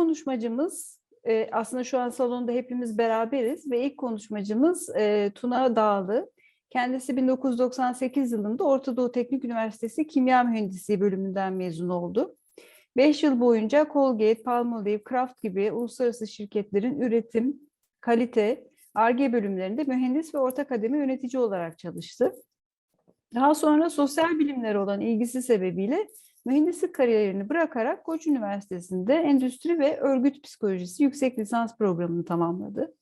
konuşmacımız e, aslında şu an salonda hepimiz beraberiz ve ilk konuşmacımız e, Tuna Dağlı. Kendisi 1998 yılında Orta Doğu Teknik Üniversitesi Kimya Mühendisliği bölümünden mezun oldu. 5 yıl boyunca Colgate, Palmolive, Kraft gibi uluslararası şirketlerin üretim, kalite, ARGE bölümlerinde mühendis ve orta kademe yönetici olarak çalıştı. Daha sonra sosyal bilimlere olan ilgisi sebebiyle mühendislik kariyerini bırakarak Koç Üniversitesi'nde Endüstri ve Örgüt Psikolojisi yüksek lisans programını tamamladı.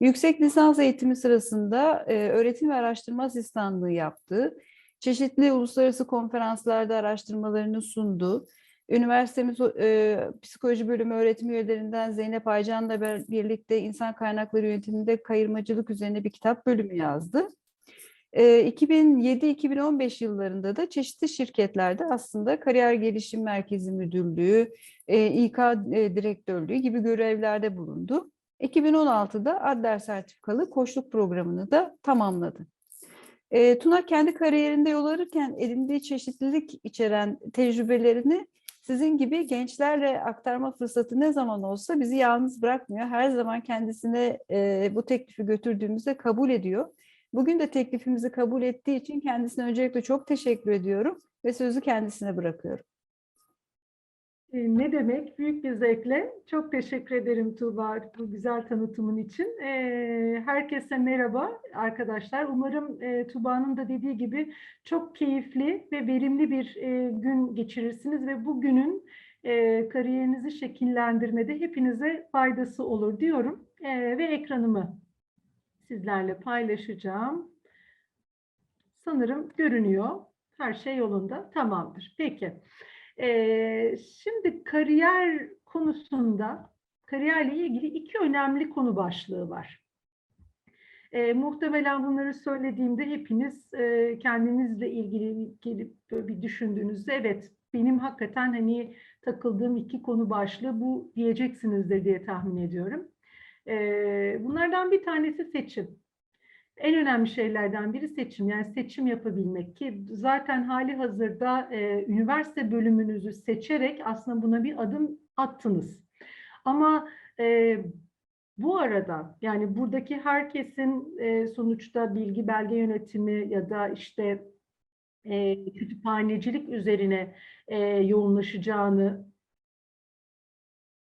Yüksek lisans eğitimi sırasında e, öğretim ve araştırma asistanlığı yaptı. Çeşitli uluslararası konferanslarda araştırmalarını sundu. Üniversitemiz e, psikoloji bölümü öğretim üyelerinden Zeynep Aycan'la birlikte insan kaynakları yönetiminde kayırmacılık üzerine bir kitap bölümü yazdı. 2007-2015 yıllarında da çeşitli şirketlerde aslında kariyer gelişim merkezi müdürlüğü, İK direktörlüğü gibi görevlerde bulundu. 2016'da Adler sertifikalı koçluk programını da tamamladı. Tuna kendi kariyerinde yol alırken edindiği çeşitlilik içeren tecrübelerini sizin gibi gençlerle aktarma fırsatı ne zaman olsa bizi yalnız bırakmıyor. Her zaman kendisine bu teklifi götürdüğümüzde kabul ediyor. Bugün de teklifimizi kabul ettiği için kendisine öncelikle çok teşekkür ediyorum ve sözü kendisine bırakıyorum. E, Ne demek? Büyük bir zevkle. Çok teşekkür ederim Tuğba bu güzel tanıtımın için. E, Herkese merhaba arkadaşlar. Umarım e, Tuğba'nın da dediği gibi çok keyifli ve verimli bir e, gün geçirirsiniz ve bu günün e, kariyerinizi şekillendirmede hepinize faydası olur diyorum. Ve ekranımı sizlerle paylaşacağım. Sanırım görünüyor. Her şey yolunda. Tamamdır. Peki. Ee, şimdi kariyer konusunda kariyerle ilgili iki önemli konu başlığı var. Ee, muhtemelen bunları söylediğimde hepiniz e, kendinizle ilgili gelip böyle bir düşündüğünüzde evet benim hakikaten hani takıldığım iki konu başlığı bu diyeceksinizdir diye tahmin ediyorum. Bunlardan bir tanesi seçim. En önemli şeylerden biri seçim. Yani seçim yapabilmek ki zaten hali hazırda üniversite bölümünüzü seçerek aslında buna bir adım attınız. Ama bu arada yani buradaki herkesin sonuçta bilgi belge yönetimi ya da işte kütüphanecilik üzerine yoğunlaşacağını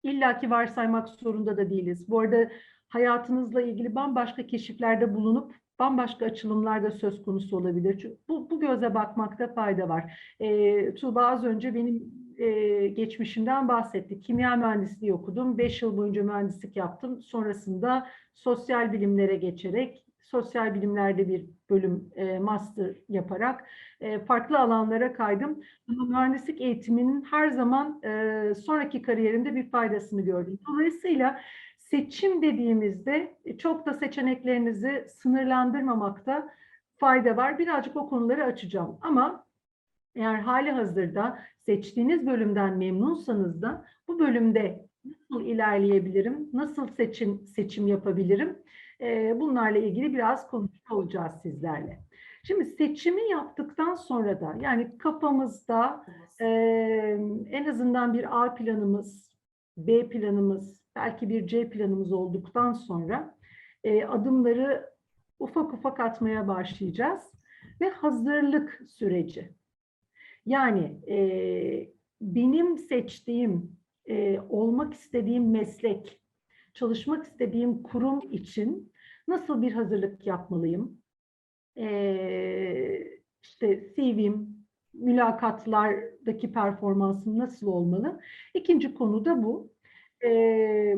illaki varsaymak zorunda da değiliz. Bu arada hayatınızla ilgili bambaşka keşiflerde bulunup bambaşka açılımlarda söz konusu olabilir. Çünkü bu, bu göze bakmakta fayda var. E, Tuğba az önce benim e, geçmişimden bahsetti. Kimya mühendisliği okudum. Beş yıl boyunca mühendislik yaptım. Sonrasında sosyal bilimlere geçerek sosyal bilimlerde bir bölüm e, master yaparak e, farklı alanlara kaydım. Ama mühendislik eğitiminin her zaman e, sonraki kariyerimde bir faydasını gördüm. Dolayısıyla seçim dediğimizde çok da seçeneklerinizi sınırlandırmamakta fayda var. Birazcık o konuları açacağım. Ama eğer hali hazırda seçtiğiniz bölümden memnunsanız da bu bölümde nasıl ilerleyebilirim, nasıl seçim seçim yapabilirim? Bunlarla ilgili biraz konuşuyor olacağız sizlerle. Şimdi seçimi yaptıktan sonra da yani kafamızda e, en azından bir A planımız, B planımız, belki bir C planımız olduktan sonra e, adımları ufak ufak atmaya başlayacağız ve hazırlık süreci. Yani e, benim seçtiğim, e, olmak istediğim meslek, çalışmak istediğim kurum için nasıl bir hazırlık yapmalıyım? E, işte CV'm, mülakatlardaki performansım nasıl olmalı? İkinci konu da bu. E,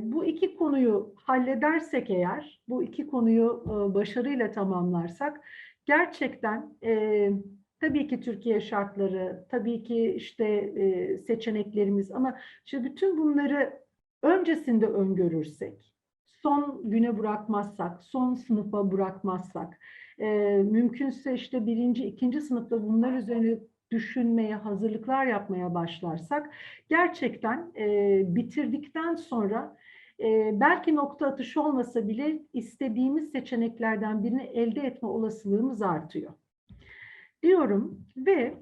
bu iki konuyu halledersek eğer, bu iki konuyu e, başarıyla tamamlarsak, gerçekten e, tabii ki Türkiye şartları, tabii ki işte e, seçeneklerimiz ama işte bütün bunları öncesinde öngörürsek, son güne bırakmazsak, son sınıfa bırakmazsak, e, mümkünse işte birinci, ikinci sınıfta bunlar üzerine düşünmeye, hazırlıklar yapmaya başlarsak gerçekten e, bitirdikten sonra e, belki nokta atışı olmasa bile istediğimiz seçeneklerden birini elde etme olasılığımız artıyor. Diyorum ve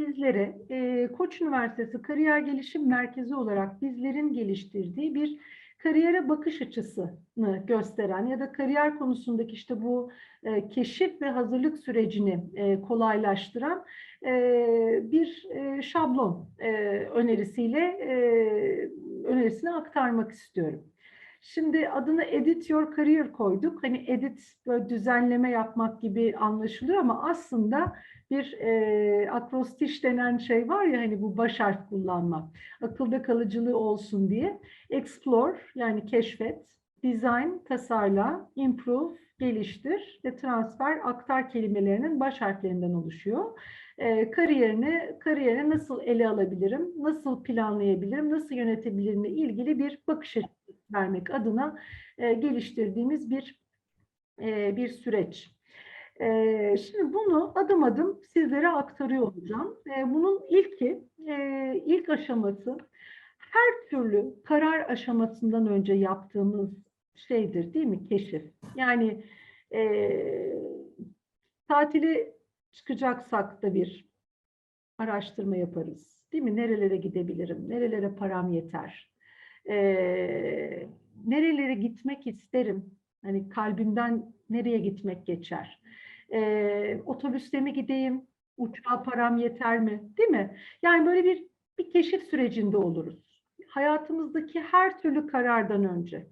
sizlere e, Koç Üniversitesi Kariyer Gelişim Merkezi olarak bizlerin geliştirdiği bir kariyere bakış açısını gösteren ya da kariyer konusundaki işte bu e, keşif ve hazırlık sürecini e, kolaylaştıran e, bir e, şablon e, önerisiyle e, önerisini aktarmak istiyorum. Şimdi adını Edit Your Career koyduk. Hani edit böyle düzenleme yapmak gibi anlaşılıyor ama aslında bir e, akrostiş denen şey var ya hani bu baş harf kullanmak. Akılda kalıcılığı olsun diye. Explore yani keşfet, design tasarla, improve geliştir ve transfer aktar kelimelerinin baş harflerinden oluşuyor. E, kariyerini kariyere nasıl ele alabilirim, nasıl planlayabilirim, nasıl yönetebilirimle ilgili bir bakış açısı vermek adına e, geliştirdiğimiz bir e, bir süreç. E, şimdi bunu adım adım sizlere aktarıyor olacağım. E, bunun ilki, e, ilk aşaması her türlü karar aşamasından önce yaptığımız şeydir değil mi? Keşif. Yani e, tatili çıkacaksak da bir araştırma yaparız. Değil mi? Nerelere gidebilirim? Nerelere param yeter? Ee, nerelere gitmek isterim? Hani kalbimden nereye gitmek geçer? Ee, otobüste mi gideyim? Uçağa param yeter mi? Değil mi? Yani böyle bir bir keşif sürecinde oluruz. Hayatımızdaki her türlü karardan önce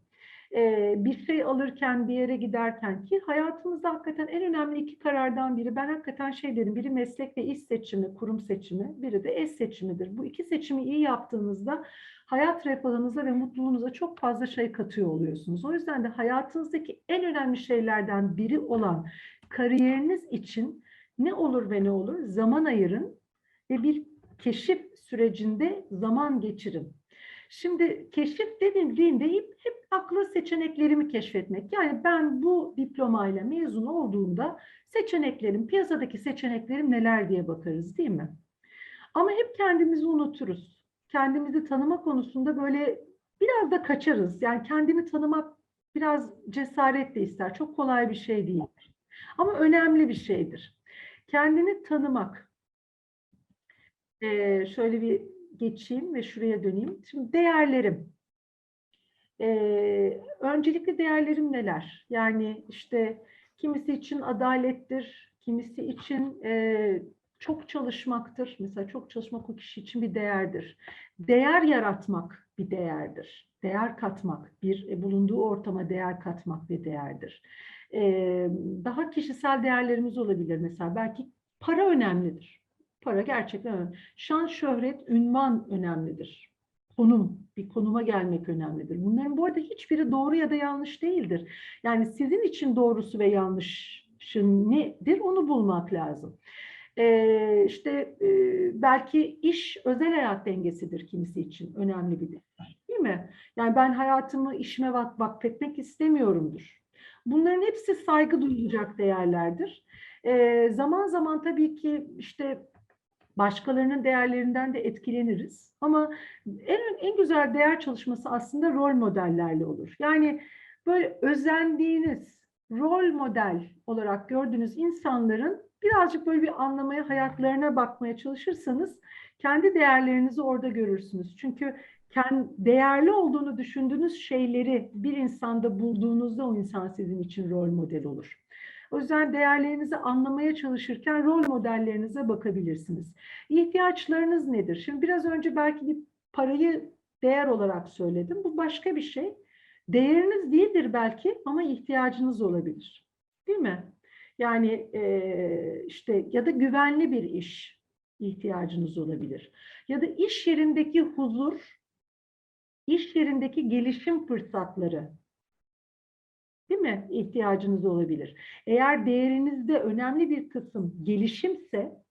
bir şey alırken bir yere giderken ki hayatımızda hakikaten en önemli iki karardan biri ben hakikaten şey dedim biri meslek ve iş seçimi, kurum seçimi, biri de eş seçimidir. Bu iki seçimi iyi yaptığınızda hayat refahınıza ve mutluluğunuza çok fazla şey katıyor oluyorsunuz. O yüzden de hayatınızdaki en önemli şeylerden biri olan kariyeriniz için ne olur ve ne olur zaman ayırın ve bir keşif sürecinde zaman geçirin. Şimdi keşif denildiğinde hep, hep akla seçeneklerimi keşfetmek. Yani ben bu diplomayla mezun olduğumda seçeneklerim, piyasadaki seçeneklerim neler diye bakarız değil mi? Ama hep kendimizi unuturuz. Kendimizi tanıma konusunda böyle biraz da kaçarız. Yani kendini tanımak biraz cesaret de ister. Çok kolay bir şey değil. Ama önemli bir şeydir. Kendini tanımak. Ee, şöyle bir geçeyim ve şuraya döneyim. Şimdi değerlerim. Ee, öncelikli değerlerim neler? Yani işte kimisi için adalettir, kimisi için e, çok çalışmaktır. Mesela çok çalışmak o kişi için bir değerdir. Değer yaratmak bir değerdir. Değer katmak, bir e, bulunduğu ortama değer katmak bir değerdir. Ee, daha kişisel değerlerimiz olabilir. Mesela belki para önemlidir. Para gerçekten önemli. Şan, şöhret, ünvan önemlidir. Konum, bir konuma gelmek önemlidir. Bunların bu arada hiçbiri doğru ya da yanlış değildir. Yani sizin için doğrusu ve yanlışın nedir onu bulmak lazım. Ee, işte e, belki iş özel hayat dengesidir kimisi için önemli bir değer. Değil mi? Yani ben hayatımı işime vak vakfetmek istemiyorumdur. Bunların hepsi saygı duyulacak değerlerdir. Ee, zaman zaman tabii ki işte başkalarının değerlerinden de etkileniriz. Ama en, en güzel değer çalışması aslında rol modellerle olur. Yani böyle özendiğiniz rol model olarak gördüğünüz insanların birazcık böyle bir anlamaya, hayatlarına bakmaya çalışırsanız kendi değerlerinizi orada görürsünüz. Çünkü kendi değerli olduğunu düşündüğünüz şeyleri bir insanda bulduğunuzda o insan sizin için rol model olur. O yüzden değerlerinizi anlamaya çalışırken rol modellerinize bakabilirsiniz. İhtiyaçlarınız nedir? Şimdi biraz önce belki bir parayı değer olarak söyledim. Bu başka bir şey. Değeriniz değildir belki ama ihtiyacınız olabilir. Değil mi? Yani işte ya da güvenli bir iş ihtiyacınız olabilir. Ya da iş yerindeki huzur, iş yerindeki gelişim fırsatları değil mi? İhtiyacınız olabilir. Eğer değerinizde önemli bir kısım gelişimse,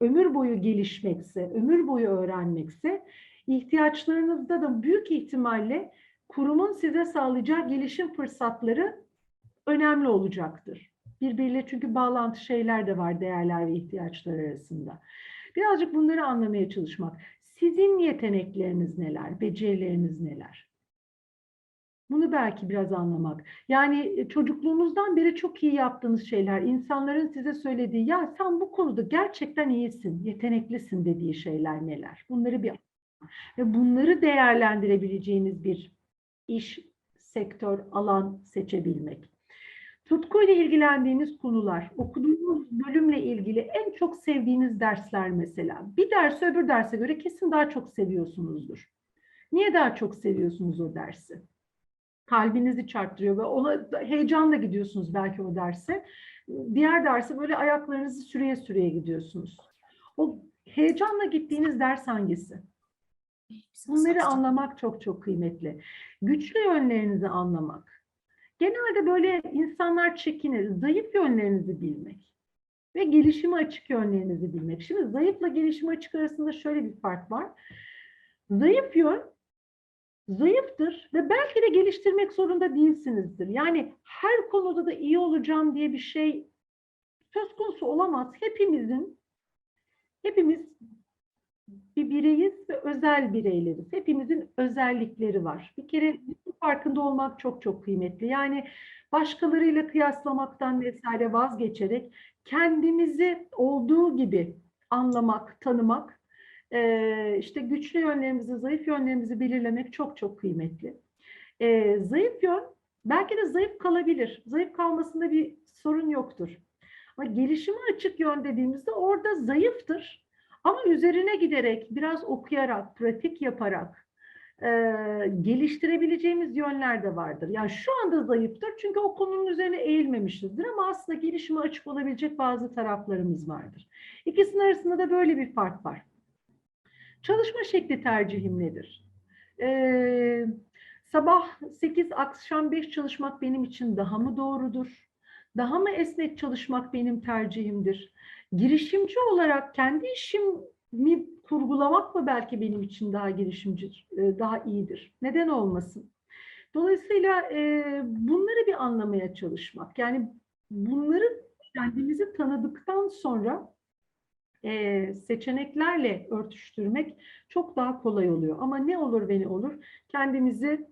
ömür boyu gelişmekse, ömür boyu öğrenmekse, ihtiyaçlarınızda da büyük ihtimalle kurumun size sağlayacağı gelişim fırsatları önemli olacaktır. Birbiriyle çünkü bağlantı şeyler de var değerler ve ihtiyaçlar arasında. Birazcık bunları anlamaya çalışmak. Sizin yetenekleriniz neler, becerileriniz neler? Bunu belki biraz anlamak. Yani e, çocukluğunuzdan beri çok iyi yaptığınız şeyler, insanların size söylediği ya sen bu konuda gerçekten iyisin, yeteneklisin dediği şeyler neler? Bunları bir ve bunları değerlendirebileceğiniz bir iş, sektör, alan seçebilmek. Tutkuyla ilgilendiğiniz konular, okuduğunuz bölümle ilgili en çok sevdiğiniz dersler mesela. Bir ders öbür derse göre kesin daha çok seviyorsunuzdur. Niye daha çok seviyorsunuz o dersi? Kalbinizi çarptırıyor ve ona heyecanla gidiyorsunuz belki o derse. Diğer derse böyle ayaklarınızı süreye süreye gidiyorsunuz. O heyecanla gittiğiniz ders hangisi? Bunları anlamak çok çok kıymetli. Güçlü yönlerinizi anlamak. Genelde böyle insanlar çekinir. Zayıf yönlerinizi bilmek ve gelişime açık yönlerinizi bilmek. Şimdi zayıfla gelişime açık arasında şöyle bir fark var. Zayıf yön zayıftır ve belki de geliştirmek zorunda değilsinizdir. Yani her konuda da iyi olacağım diye bir şey söz konusu olamaz. Hepimizin hepimiz bir bireyiz ve özel bireyleriz. Hepimizin özellikleri var. Bir kere farkında olmak çok çok kıymetli. Yani başkalarıyla kıyaslamaktan vesaire vazgeçerek kendimizi olduğu gibi anlamak, tanımak, eee, işte güçlü yönlerimizi, zayıf yönlerimizi belirlemek çok çok kıymetli. Eee, zayıf yön belki de zayıf kalabilir. Zayıf kalmasında bir sorun yoktur. Ama gelişime açık yön dediğimizde orada zayıftır. Ama üzerine giderek, biraz okuyarak, pratik yaparak e, geliştirebileceğimiz yönler de vardır. Yani şu anda zayıftır çünkü o konunun üzerine eğilmemişizdir ama aslında gelişime açık olabilecek bazı taraflarımız vardır. İkisinin arasında da böyle bir fark var. Çalışma şekli tercihim nedir? Ee, sabah 8, akşam 5 çalışmak benim için daha mı doğrudur? Daha mı esnek çalışmak benim tercihimdir? girişimci olarak kendi işimi kurgulamak mı belki benim için daha girişimci, e, daha iyidir? Neden olmasın? Dolayısıyla e, bunları bir anlamaya çalışmak. Yani bunları kendimizi tanıdıktan sonra e, seçeneklerle örtüştürmek çok daha kolay oluyor. Ama ne olur ve ne olur kendimizi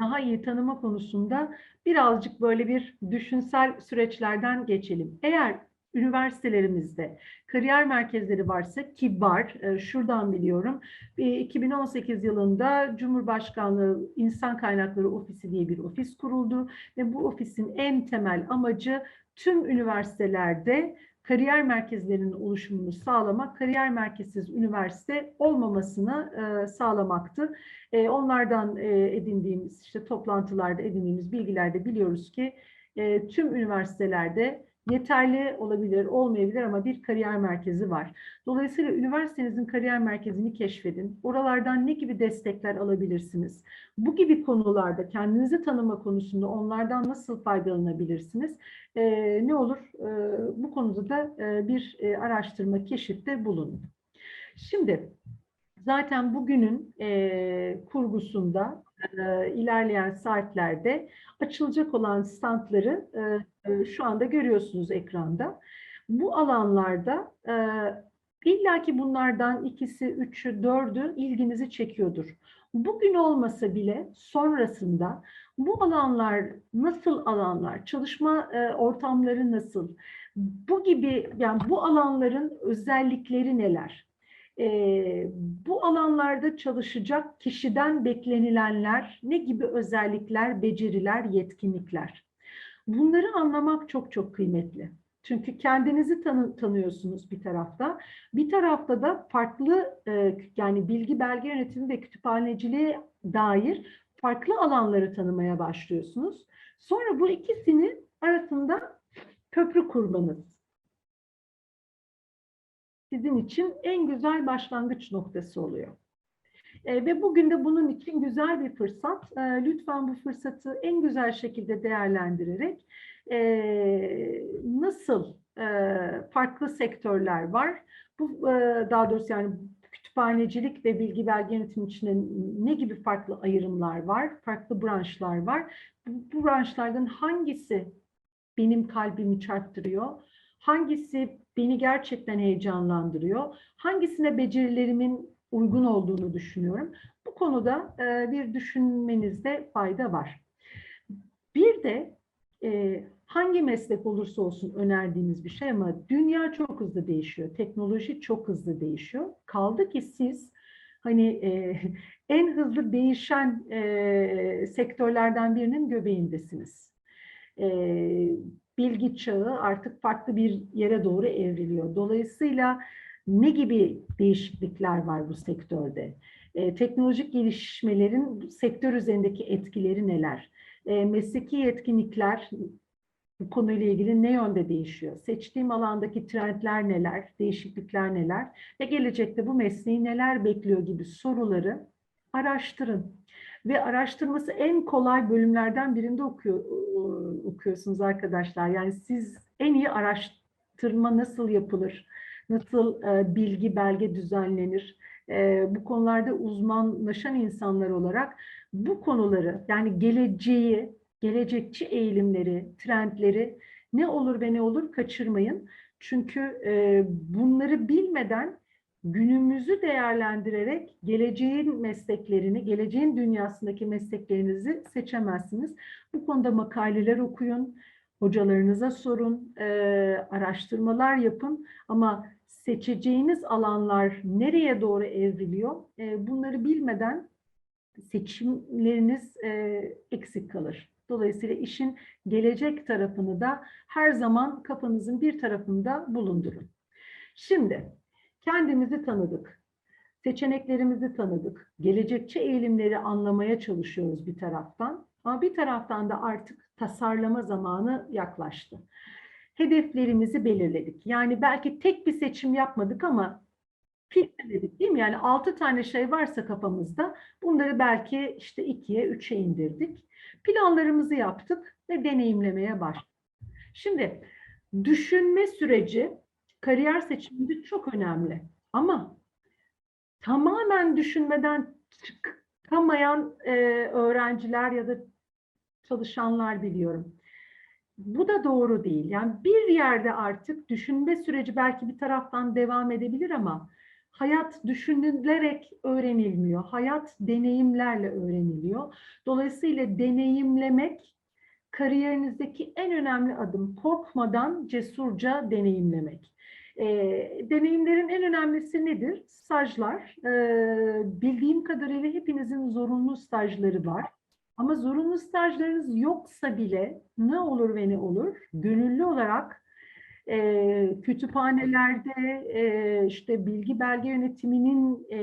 daha iyi tanıma konusunda birazcık böyle bir düşünsel süreçlerden geçelim. Eğer üniversitelerimizde kariyer merkezleri varsa ki var, şuradan biliyorum. E, 2018 yılında Cumhurbaşkanlığı İnsan Kaynakları Ofisi diye bir ofis kuruldu ve bu ofisin en temel amacı tüm üniversitelerde kariyer merkezlerinin oluşumunu sağlamak, kariyer merkezsiz üniversite olmamasını e, sağlamaktı. E, onlardan e, edindiğimiz, işte toplantılarda edindiğimiz bilgilerde biliyoruz ki e, tüm üniversitelerde yeterli olabilir, olmayabilir ama bir kariyer merkezi var. Dolayısıyla üniversitenizin kariyer merkezini keşfedin. Oralardan ne gibi destekler alabilirsiniz? Bu gibi konularda kendinizi tanıma konusunda onlardan nasıl faydalanabilirsiniz? Ee, ne olur ee, bu konuda da e, bir e, araştırma, keşifte bulunun. Şimdi zaten bugünün e, kurgusunda e, ilerleyen saatlerde açılacak olan standları e, e, şu anda görüyorsunuz ekranda. Bu alanlarda e, illaki bunlardan ikisi, üçü, dördü ilginizi çekiyordur. Bugün olmasa bile sonrasında bu alanlar nasıl alanlar, çalışma ortamları nasıl, bu gibi yani bu alanların özellikleri neler? E, bu alanlarda çalışacak kişiden beklenilenler ne gibi özellikler, beceriler, yetkinlikler? Bunları anlamak çok çok kıymetli. Çünkü kendinizi tanı, tanıyorsunuz bir tarafta. Bir tarafta da farklı e, yani bilgi belge yönetimi ve kütüphaneciliğe dair farklı alanları tanımaya başlıyorsunuz. Sonra bu ikisinin arasında köprü kurmanız sizin için en güzel başlangıç noktası oluyor. E, ve bugün de bunun için güzel bir fırsat. E, lütfen bu fırsatı en güzel şekilde değerlendirerek e, nasıl e, farklı sektörler var? Bu e, daha doğrusu yani kütüphanecilik ve bilgi belge yönetimi içinde ne gibi farklı ayrımlar var? Farklı branşlar var. Bu, bu branşlardan hangisi benim kalbimi çarptırıyor? Hangisi beni gerçekten heyecanlandırıyor? Hangisine becerilerimin uygun olduğunu düşünüyorum. Bu konuda e, bir düşünmenizde fayda var. Bir de e, hangi meslek olursa olsun önerdiğimiz bir şey ama dünya çok hızlı değişiyor. Teknoloji çok hızlı değişiyor. Kaldı ki siz hani e, en hızlı değişen e, sektörlerden birinin göbeğindesiniz. E, bilgi çağı artık farklı bir yere doğru evriliyor. Dolayısıyla ne gibi değişiklikler var bu sektörde? E, teknolojik gelişmelerin sektör üzerindeki etkileri neler? E, mesleki yetkinlikler bu konuyla ilgili ne yönde değişiyor? Seçtiğim alandaki trendler neler, değişiklikler neler ve gelecekte bu mesleği neler bekliyor gibi soruları araştırın. Ve araştırması en kolay bölümlerden birinde okuyor, okuyorsunuz arkadaşlar. Yani siz en iyi araştırma nasıl yapılır, nasıl e, bilgi belge düzenlenir, e, bu konularda uzmanlaşan insanlar olarak bu konuları yani geleceği, gelecekçi eğilimleri, trendleri ne olur ve ne olur kaçırmayın. Çünkü e, bunları bilmeden günümüzü değerlendirerek geleceğin mesleklerini, geleceğin dünyasındaki mesleklerinizi seçemezsiniz. Bu konuda makaleler okuyun, hocalarınıza sorun, e, araştırmalar yapın ama seçeceğiniz alanlar nereye doğru evriliyor? E, bunları bilmeden seçimleriniz e, eksik kalır. Dolayısıyla işin gelecek tarafını da her zaman kafanızın bir tarafında bulundurun. Şimdi kendimizi tanıdık, seçeneklerimizi tanıdık, gelecekçi eğilimleri anlamaya çalışıyoruz bir taraftan. Ama bir taraftan da artık tasarlama zamanı yaklaştı. Hedeflerimizi belirledik. Yani belki tek bir seçim yapmadık ama filtreledik değil mi? Yani altı tane şey varsa kafamızda bunları belki işte ikiye, üçe indirdik. Planlarımızı yaptık ve deneyimlemeye başladık. Şimdi düşünme süreci kariyer seçiminde çok önemli. Ama tamamen düşünmeden çıkamayan e, öğrenciler ya da çalışanlar biliyorum. Bu da doğru değil. Yani bir yerde artık düşünme süreci belki bir taraftan devam edebilir ama hayat düşünülerek öğrenilmiyor. Hayat deneyimlerle öğreniliyor. Dolayısıyla deneyimlemek kariyerinizdeki en önemli adım. Korkmadan cesurca deneyimlemek. E, deneyimlerin en önemlisi nedir? Stajlar. E, bildiğim kadarıyla hepinizin zorunlu stajları var. Ama zorunlu stajlarınız yoksa bile ne olur ve ne olur? Gönüllü olarak e, kütüphanelerde e, işte bilgi belge yönetiminin e,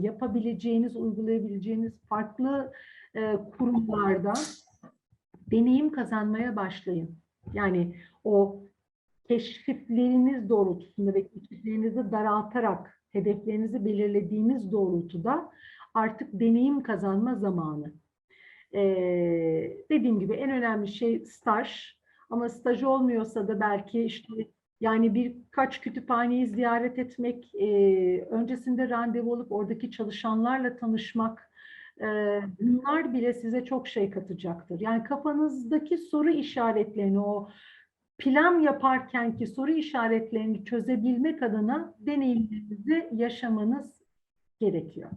yapabileceğiniz, uygulayabileceğiniz farklı e, kurumlarda deneyim kazanmaya başlayın. Yani o keşifleriniz doğrultusunda ve keşiflerinizi daraltarak hedeflerinizi belirlediğiniz doğrultuda artık deneyim kazanma zamanı. Ee, dediğim gibi en önemli şey staj. Ama staj olmuyorsa da belki işte yani birkaç kütüphaneyi ziyaret etmek, e, öncesinde randevu alıp oradaki çalışanlarla tanışmak, e, bunlar bile size çok şey katacaktır. Yani kafanızdaki soru işaretlerini, o plan yaparkenki soru işaretlerini çözebilmek adına deneyimlerinizi yaşamanız gerekiyor.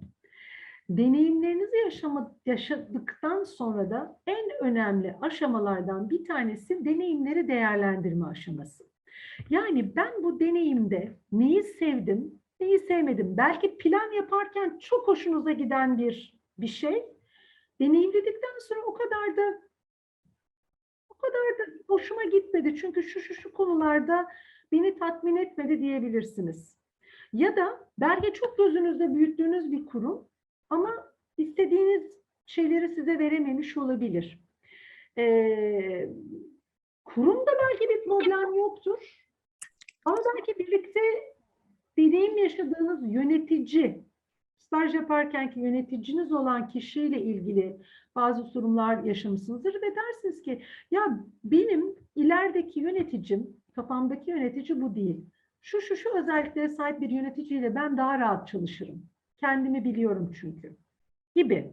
Deneyimlerinizi yaşama, yaşadıktan sonra da en önemli aşamalardan bir tanesi deneyimleri değerlendirme aşaması. Yani ben bu deneyimde neyi sevdim, neyi sevmedim. Belki plan yaparken çok hoşunuza giden bir bir şey. Deneyimledikten sonra o kadar da kadar da hoşuma gitmedi. Çünkü şu şu şu konularda beni tatmin etmedi diyebilirsiniz. Ya da belki çok gözünüzde büyüttüğünüz bir kurum ama istediğiniz şeyleri size verememiş olabilir. Ee, kurumda belki bir problem yoktur. Ama belki birlikte deneyim yaşadığınız yönetici, staj yaparkenki yöneticiniz olan kişiyle ilgili bazı sorunlar yaşamışsınızdır ve dersiniz ki ya benim ilerideki yöneticim, kafamdaki yönetici bu değil. Şu şu şu özelliklere sahip bir yöneticiyle ben daha rahat çalışırım. Kendimi biliyorum çünkü gibi.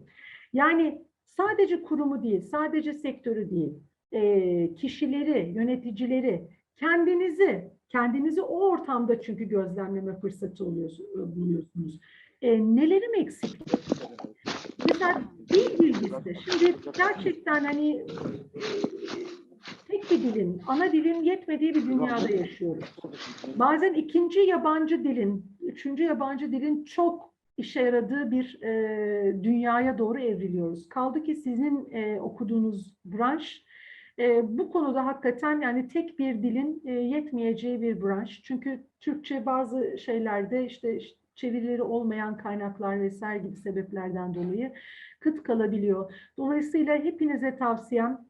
Yani sadece kurumu değil, sadece sektörü değil, e, kişileri, yöneticileri, kendinizi, kendinizi o ortamda çünkü gözlemleme fırsatı oluyorsunuz, buluyorsunuz. E, nelerim eksik? Mesela dil bilgisi. Şimdi gerçekten hani tek bir dilin, ana dilin yetmediği bir dünyada yaşıyoruz. Bazen ikinci yabancı dilin, üçüncü yabancı dilin çok işe yaradığı bir e, dünyaya doğru evriliyoruz. Kaldı ki sizin e, okuduğunuz branş e, bu konuda hakikaten yani tek bir dilin e, yetmeyeceği bir branş. Çünkü Türkçe bazı şeylerde işte işte çevirileri olmayan kaynaklar vesaire gibi sebeplerden dolayı kıt kalabiliyor. Dolayısıyla hepinize tavsiyem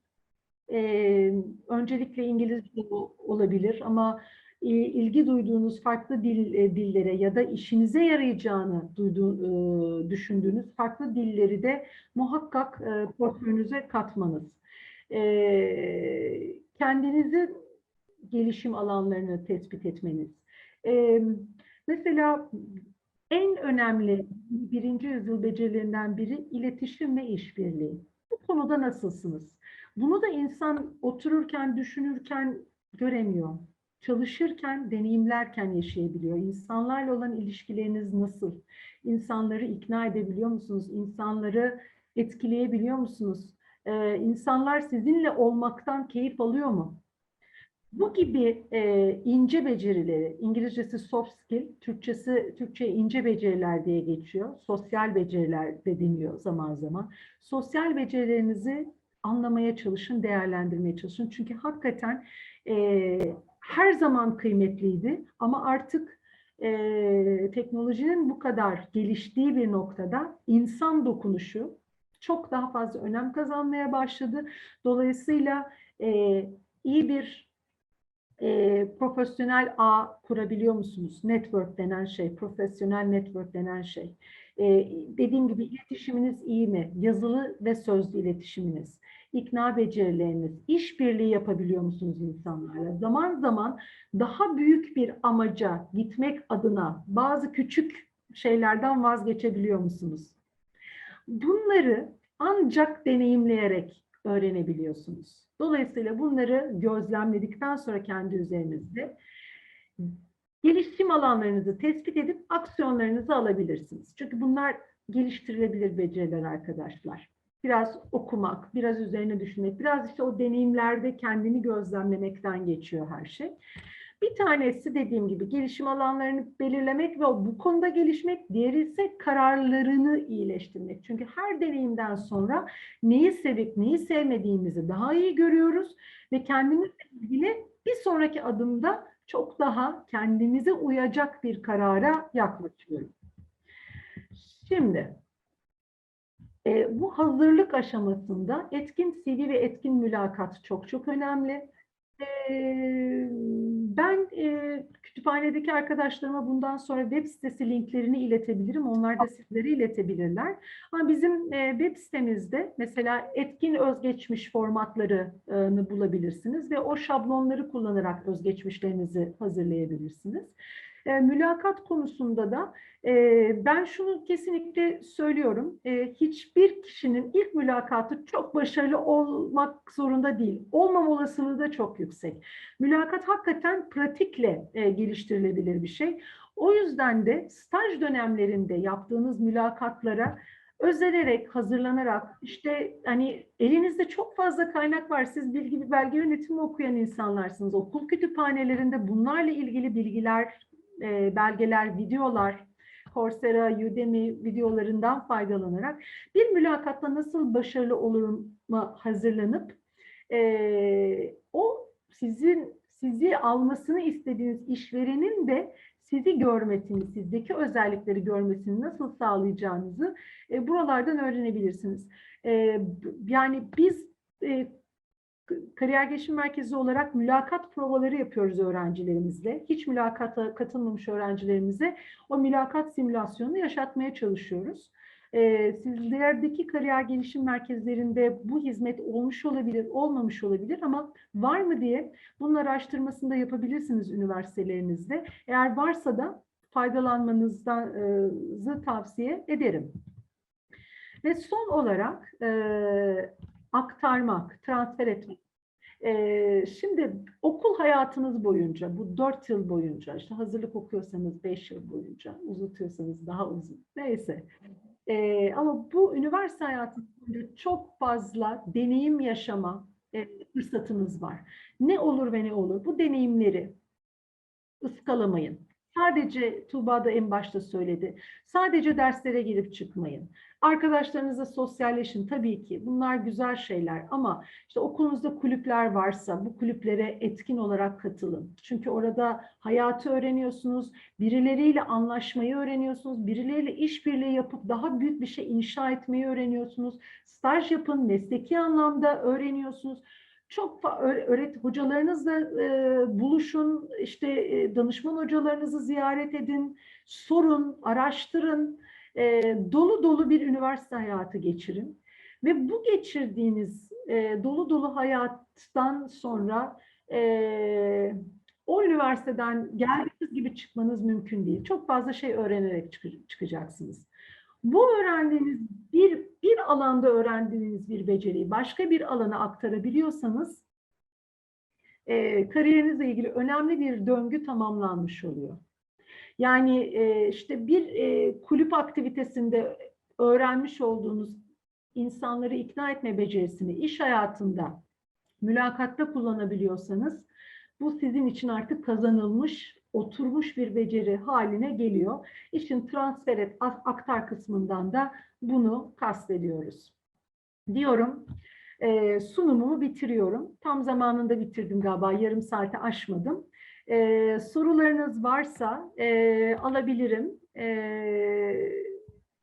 e, öncelikle İngilizce olabilir ama e, ilgi duyduğunuz farklı dil e, dillere ya da işinize yarayacağını duyduğu, e, düşündüğünüz farklı dilleri de muhakkak e, portföyünüze katmanız. E, kendinizi gelişim alanlarını tespit etmeniz. E, mesela en önemli birinci yüzyıl becerilerinden biri iletişim ve işbirliği. Bu konuda nasılsınız? Bunu da insan otururken, düşünürken göremiyor. Çalışırken, deneyimlerken yaşayabiliyor. İnsanlarla olan ilişkileriniz nasıl? İnsanları ikna edebiliyor musunuz? İnsanları etkileyebiliyor musunuz? Ee, insanlar sizinle olmaktan keyif alıyor mu? Bu gibi e, ince becerileri, İngilizcesi soft skill, Türkçesi Türkçe ince beceriler diye geçiyor. Sosyal beceriler de deniyor zaman zaman. Sosyal becerilerinizi anlamaya çalışın, değerlendirmeye çalışın. Çünkü hakikaten e, her zaman kıymetliydi ama artık e, teknolojinin bu kadar geliştiği bir noktada insan dokunuşu çok daha fazla önem kazanmaya başladı. Dolayısıyla e, iyi bir e, profesyonel ağ kurabiliyor musunuz? Network denen şey, profesyonel network denen şey. E, dediğim gibi iletişiminiz iyi mi? Yazılı ve sözlü iletişiminiz, ikna becerileriniz, işbirliği yapabiliyor musunuz insanlarla? Zaman zaman daha büyük bir amaca gitmek adına bazı küçük şeylerden vazgeçebiliyor musunuz? Bunları ancak deneyimleyerek öğrenebiliyorsunuz. Dolayısıyla bunları gözlemledikten sonra kendi üzerinizde gelişim alanlarınızı tespit edip aksiyonlarınızı alabilirsiniz. Çünkü bunlar geliştirilebilir beceriler arkadaşlar. Biraz okumak, biraz üzerine düşünmek, biraz işte o deneyimlerde kendini gözlemlemekten geçiyor her şey. Bir tanesi dediğim gibi gelişim alanlarını belirlemek ve bu konuda gelişmek, diğeri ise kararlarını iyileştirmek. Çünkü her deneyimden sonra neyi sevip neyi sevmediğimizi daha iyi görüyoruz ve kendimizle ilgili bir sonraki adımda çok daha kendimize uyacak bir karara yaklaşıyoruz. Şimdi e, bu hazırlık aşamasında etkin CV ve etkin mülakat çok çok önemli. Ben e, kütüphanedeki arkadaşlarıma bundan sonra web sitesi linklerini iletebilirim. Onlar da sizlere iletebilirler. Ama bizim e, web sitemizde mesela etkin özgeçmiş formatlarını bulabilirsiniz ve o şablonları kullanarak özgeçmişlerinizi hazırlayabilirsiniz. E, Mülakat konusunda da e, ben şunu kesinlikle söylüyorum. E, Hiçbir kişinin ilk mülakatı çok başarılı olmak zorunda değil. Olmam olasılığı da çok yüksek. Mülakat hakikaten pratikle e, geliştirilebilir bir şey. O yüzden de staj dönemlerinde yaptığınız mülakatlara özenerek, hazırlanarak işte hani elinizde çok fazla kaynak var. Siz bilgi bir belge yönetimi okuyan insanlarsınız. Okul kütüphanelerinde bunlarla ilgili bilgiler, e, belgeler, videolar, Coursera, Udemy videolarından faydalanarak bir mülakatta nasıl başarılı olurum hazırlanıp e, o sizin sizi almasını istediğiniz işverenin de sizi görmesini, sizdeki özellikleri görmesini nasıl sağlayacağınızı e, buralardan öğrenebilirsiniz. E, yani biz e, kariyer gelişim merkezi olarak mülakat provaları yapıyoruz öğrencilerimizle. Hiç mülakata katılmamış öğrencilerimize o mülakat simülasyonunu yaşatmaya çalışıyoruz. Ee, sizlerdeki kariyer gelişim merkezlerinde bu hizmet olmuş olabilir, olmamış olabilir ama var mı diye bunun araştırmasını da yapabilirsiniz üniversitelerinizde. Eğer varsa da faydalanmanızı tavsiye ederim. Ve son olarak e, aktarmak, transfer etmek. Ee, şimdi okul hayatınız boyunca, bu dört yıl boyunca, işte hazırlık okuyorsanız beş yıl boyunca, uzutuyorsanız daha uzun, neyse. Ee, ama bu üniversite hayatınız boyunca çok fazla deneyim yaşama e, fırsatınız var. Ne olur ve ne olur bu deneyimleri ıskalamayın. Sadece Tuğba da en başta söyledi. Sadece derslere girip çıkmayın. Arkadaşlarınızla sosyalleşin tabii ki. Bunlar güzel şeyler ama işte okulunuzda kulüpler varsa bu kulüplere etkin olarak katılın. Çünkü orada hayatı öğreniyorsunuz, birileriyle anlaşmayı öğreniyorsunuz, birileriyle işbirliği yapıp daha büyük bir şey inşa etmeyi öğreniyorsunuz. Staj yapın, mesleki anlamda öğreniyorsunuz. Çok öğret hocalarınızla e, buluşun, işte e, danışman hocalarınızı ziyaret edin, sorun, araştırın, e, dolu dolu bir üniversite hayatı geçirin ve bu geçirdiğiniz e, dolu dolu hayattan sonra e, o üniversiteden geldiğiniz gibi çıkmanız mümkün değil. Çok fazla şey öğrenerek çık- çıkacaksınız. Bu öğrendiğiniz bir bir alanda öğrendiğiniz bir beceriyi başka bir alana aktarabiliyorsanız e, kariyerinizle ilgili önemli bir döngü tamamlanmış oluyor. Yani e, işte bir e, kulüp aktivitesinde öğrenmiş olduğunuz insanları ikna etme becerisini iş hayatında mülakatta kullanabiliyorsanız bu sizin için artık kazanılmış, oturmuş bir beceri haline geliyor. İşin transfer et, ak- aktar kısmından da bunu kastediyoruz. Diyorum, e, sunumumu bitiriyorum. Tam zamanında bitirdim galiba, yarım saate aşmadım. E, sorularınız varsa e, alabilirim e,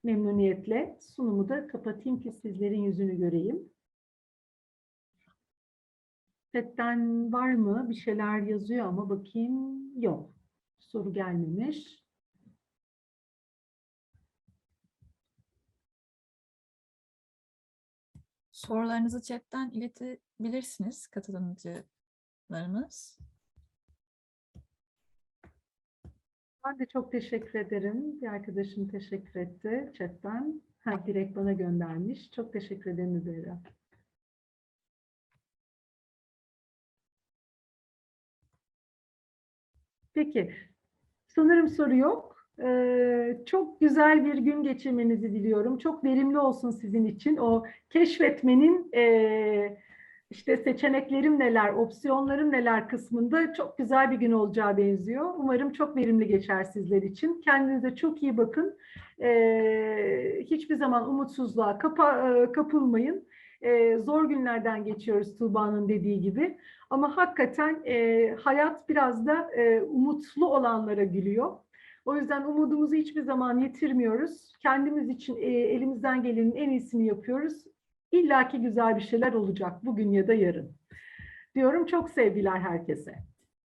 memnuniyetle. Sunumu da kapatayım ki sizlerin yüzünü göreyim. Chatten var mı? Bir şeyler yazıyor ama bakayım. Yok. Soru gelmemiş. Sorularınızı chatten iletebilirsiniz katılımcılarımız. Ben de çok teşekkür ederim. Bir arkadaşım teşekkür etti chatten. Ha, direkt bana göndermiş. Çok teşekkür ederim Müberra. Peki. Sanırım soru yok. Ee, çok güzel bir gün geçirmenizi diliyorum. Çok verimli olsun sizin için. O keşfetmenin e, işte seçeneklerim neler, opsiyonlarım neler kısmında çok güzel bir gün olacağı benziyor. Umarım çok verimli geçer sizler için. Kendinize çok iyi bakın. Ee, hiçbir zaman umutsuzluğa kapa, e, kapılmayın. Ee, zor günlerden geçiyoruz Tuğba'nın dediği gibi. Ama hakikaten e, hayat biraz da e, umutlu olanlara gülüyor. O yüzden umudumuzu hiçbir zaman yitirmiyoruz. Kendimiz için e, elimizden gelenin en iyisini yapıyoruz. İlla ki güzel bir şeyler olacak bugün ya da yarın. Diyorum çok sevgiler herkese.